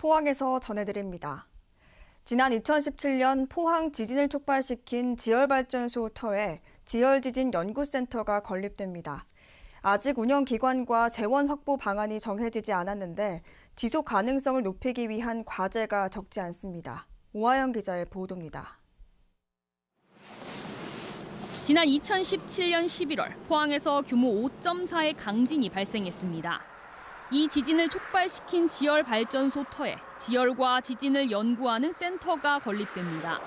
포항에서 전해드립니다. 지난 2017년 포항 지진을 촉발시킨 지열발전소 터에 지열지진연구센터가 건립됩니다. 아직 운영 기관과 재원 확보 방안이 정해지지 않았는데 지속 가능성을 높이기 위한 과제가 적지 않습니다. 오하영 기자의 보도입니다. 지난 2017년 11월 포항에서 규모 5.4의 강진이 발생했습니다. 이 지진을 촉발시킨 지열 발전소 터에 지열과 지진을 연구하는 센터가 건립됩니다.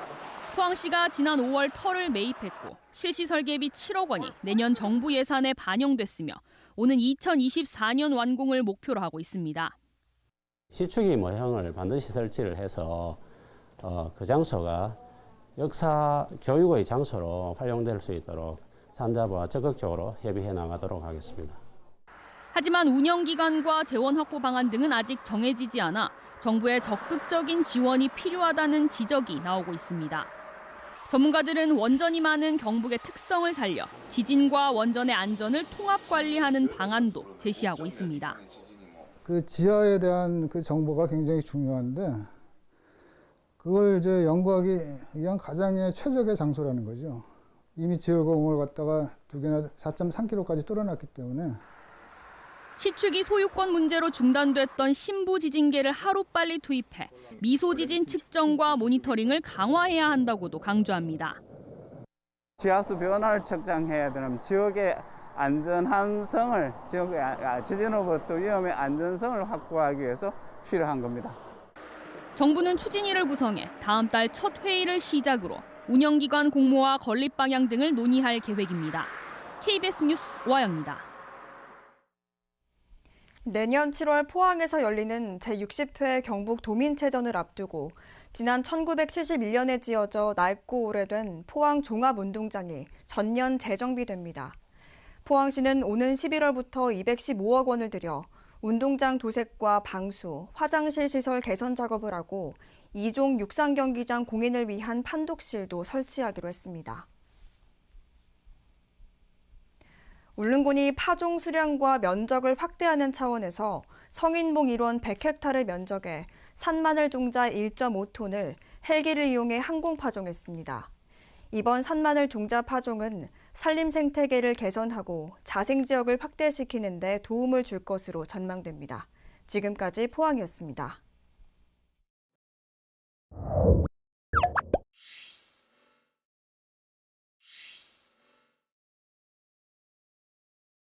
포항시가 지난 5월 터를 매입했고 실시 설계비 7억 원이 내년 정부 예산에 반영됐으며 오는 2024년 완공을 목표로 하고 있습니다. 시축이 모형을 반드시 설치를 해서 어, 그 장소가 역사 교육의 장소로 활용될 수 있도록 산자부와 적극적으로 협의해 나가도록 하겠습니다. 하지만 운영 기간과 재원 확보 방안 등은 아직 정해지지 않아 정부의 적극적인 지원이 필요하다는 지적이 나오고 있습니다. 전문가들은 원전이 많은 경북의 특성을 살려 지진과 원전의 안전을 통합 관리하는 방안도 제시하고 있습니다. 그 지하에 대한 그 정보가 굉장히 중요한데 그걸 이제 연구하기 위한 가장 최적의 장소라는 거죠. 이미 지열공을 갖다가 두 개나 4.3km까지 뚫어놨기 때문에 시축이 소유권 문제로 중단됐던 신부 지진계를 하루빨리 투입해 미소 지진 측정과 모니터링을 강화해야 한다고도 강조합니다. 지하수 변화를 측정해야 되는 지역의 안전한 성을 지역의 아, 지진으로부터 위험의 안전성을 확보하기 위해서 필요한 겁니다. 정부는 추진위를 구성해 다음 달 첫 회의를 시작으로 운영기관 공모와 건립 방향 등을 논의할 계획입니다. KBS 뉴스 오하영입니다. 내년 7월 포항에서 열리는 제60회 경북 도민체전을 앞두고 지난 1971년에 지어져 낡고 오래된 포항 종합운동장이 전년 재정비됩니다. 포항시는 오는 11월부터 215억 원을 들여 운동장 도색과 방수, 화장실 시설 개선 작업을 하고 2종 육상 경기장 공인을 위한 판독실도 설치하기로 했습니다. 울릉군이 파종 수량과 면적을 확대하는 차원에서 성인봉 일원 100헥타르 면적에 산마늘 종자 1.5톤을 헬기를 이용해 항공 파종했습니다. 이번 산마늘 종자 파종은 산림 생태계를 개선하고 자생 지역을 확대시키는 데 도움을 줄 것으로 전망됩니다. 지금까지 포항이었습니다.